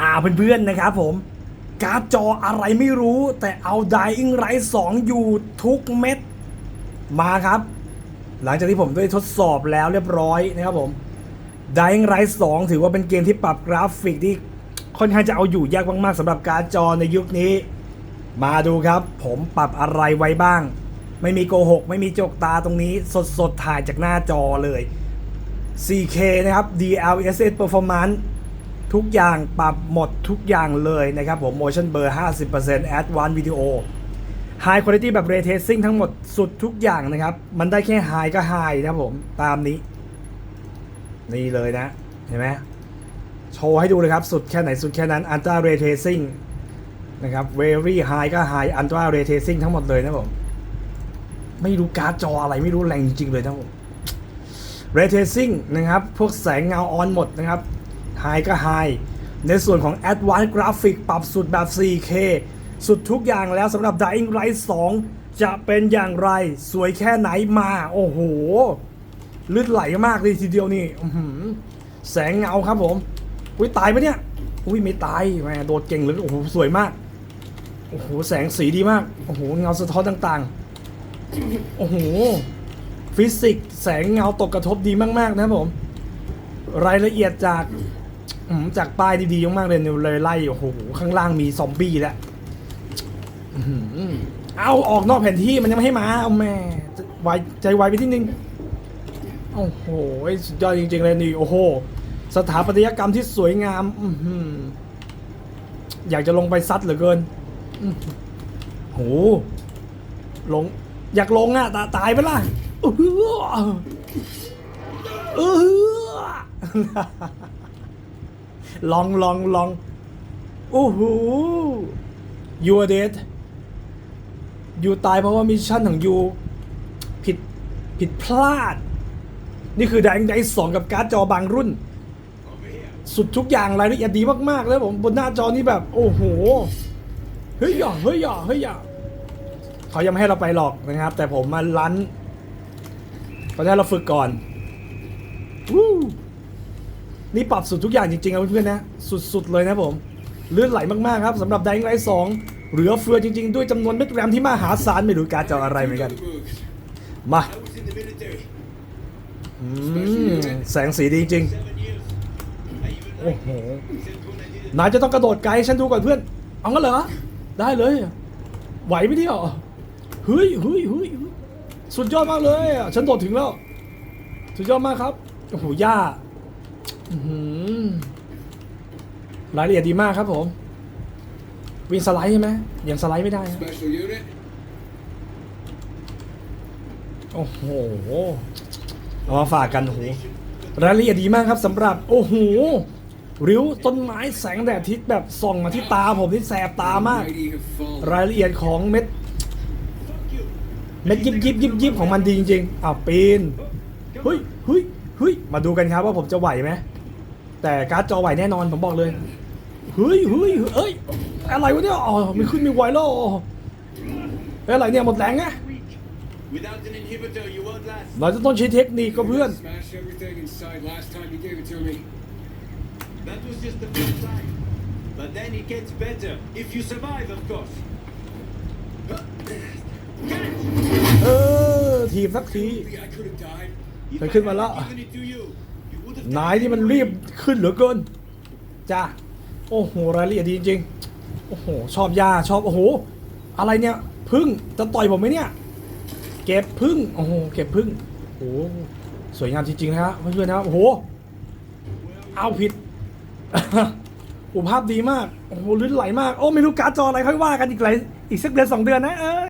อ่าเพื่อนๆนะครับผมการ์ดจออะไรไม่รู้ แต่เอา Dying Light 2อยู่ทุกเม็ดมาครับ หลังจากที่ผมได้ทดสอบแล้วเรียบร้อยนะครับผม Dying Light 2ถือว่าเป็นเกมที่ปรับกราฟิกที่ค่อนข้างจะเอาอยู่ยากมากๆสำหรับการ์ดจอในยุคนี้ มาดูครับ ผมปรับอะไรไว้บ้าง ไม่มีโกหก ไม่มีจกตาตรงนี้สดๆถ่ายจากหน้าจอเลย 4K นะครับ DLSS Performance ทุกอย่างปรับหมดทุกอย่างเลยนะครับผม Motion Blur 50% Advanced Video High Quality แบบ Ray Tracing ทั้งหมดสุดทุกอย่างนะครับ มันได้แค่ High ก็ High นะครับผม ตามนี้ นี่เลยนะ เห็นไหมโชว์ให้ดูเลยครับ สุดแค่ไหนสุดแค่นั้น Ultra Ray Tracing นะครับ Very High ก็ High Ultra Ray Tracing ทั้งหมดเลยนะผม ไม่รู้การ์ดจออะไรไม่รู้แรงจริงๆเลยนะผม Ray Tracing นะครับ พวกแสงเงาออนหมดนะครับ High ก็ High ในส่วนของ Advanced Graphic ปรับสุดแบบ 4K สุดทุกอย่างแล้วสำหรับ Dying Light 2 จะเป็นอย่างไรสวยแค่ไหนมา โอ้โหลืดไหลมากเลยทีเดียวนี่แสงเงาครับผม อุ้ยตายปะเนี่ย อุ้ยไม่ตายแหมโดดเก่งเลยโอ้โหสวยมาก โอ้โหแสงสีดีมาก โอ้โหเงาสะท้อนต่างๆ โอ้โหฟิสิกส์แสงเงาตกกระทบดีมากๆนะครับผม รายละเอียดจาก อืมจากป้ายดีๆมากๆเลยเนี่เลยไล่โอ้โหข้างล่างมีซอมบี้แล้วอื้อหือเอาออกนอกแผนที่มันยังไม่ให้มาเอาแม่ไวใจไวไปที่นึงโอ้โหสุดยอดจริงๆเลยนี่โอ้โห สถาปัตยกรรมที่สวยงาม อื้อหืออยากจะลงไปซัดเหลือเกินอื้อโหลง อยากลงอะตาตายไปละอื้อหืออื้อหือ ลองลองลองโอ้โห you are dead ยูตายเพราะว่ามิชชั่นของยูผิดผิดพลาด นี่คือแดงไดสองกับการ์ดจอบางรุ่น สุดทุกอย่างรายละเอียดดีมากๆแล้วผมบนหน้าจอนี่แบบ โอ้โห เฮ้ยอย่าเฮ้ยอย่าเฮ้ยอย่าเขายังไม่ให้เราไปหรอกนะครับ แต่ผมมาลั้นเขาจะให้เราฝึกก่อน นี่ปรับสุดทุกอย่างจริงๆครับเพื่อนๆนะสุดๆเลยนะผมเลือดไหลมากๆครับสำหรับ Dying Light 2เหลือเฟือจริง ๆ ด้วยจำนวนเม็ดแรมที่มหาศาลไม่รู้การจออะไรเหมือนกัน มาแสงสีดีจริงโอ้โหนายจะต้องกระโดดไกลฉันดูก่อนเพื่อน เอางั้นเหรอ ได้เลย ไหวไหมเนี่ยเฮ้ยเฮ้ยเฮ้ยเฮ้ยสุดยอดมากเลย ฉันโดดถึงแล้ว สุดยอดมากครับ โอ้โหย่า รายละเอียดดีมากครับผม วินสไลด์ใช่ไหมยังสไลด์ไม่ได้นะ Special unit. โอ้โหเอามาฝากกันโอ้โหรายละเอียดดีมากครับสำหรับโอ้โหริ้วต้นไม้แสงแดดอาทิศแบบส่องมาที่ตาผมนี่แสบตามาก Mighty have fallen. รายละเอียดของเม็ด เม็ดยิบยิบยิบยิบของมันดีจริงๆอ้าวปีนเฮ้ยเฮ้ยเฮ้ยมาดูกันครับว่าผมจะไหวไหม แต่การ์ดจอไหวแน่นอนผมบอกเลยเฮ้ยเฮ้ยเอ้ยอะไรวะเนี่ยอ๋อมันขึ้นมีไหวแล้วอ๋อเอ้ยอะไรเนี่ยหมดแรงไง Without an inhibitor, you won't last. เราจะต้องใช้เทคนิคก็เพื่อน Smash everything inside last time you gave it to me. That was just the first time. But then it gets better. If you survive, of course. เออทีมสักที Maybe I could have died. If Phải I ขึ้น had มาแล้ว นายที่มันรีบขึ้นเหลือเกินจ้าโอ้โหรายละเอียดดีจริงๆโอ้โหชอบยาชอบโอ้โหอะไรเนี่ยพึ่งจะต่อยผมไหมเนี่ย เก็บพึ่งโอ้โหเก็บพึ่งโอ้โหสวยงามจริงๆนะครับเพื่อนๆนะครับโอ้โหเอาผิดอุภาพดีมาก โอ้โหลื่นไหลมาก โอ้ ไม่รู้การ์ดจออะไรค่อยว่ากันอีกหลายอีกสักเดือนสองเดือนนะเออ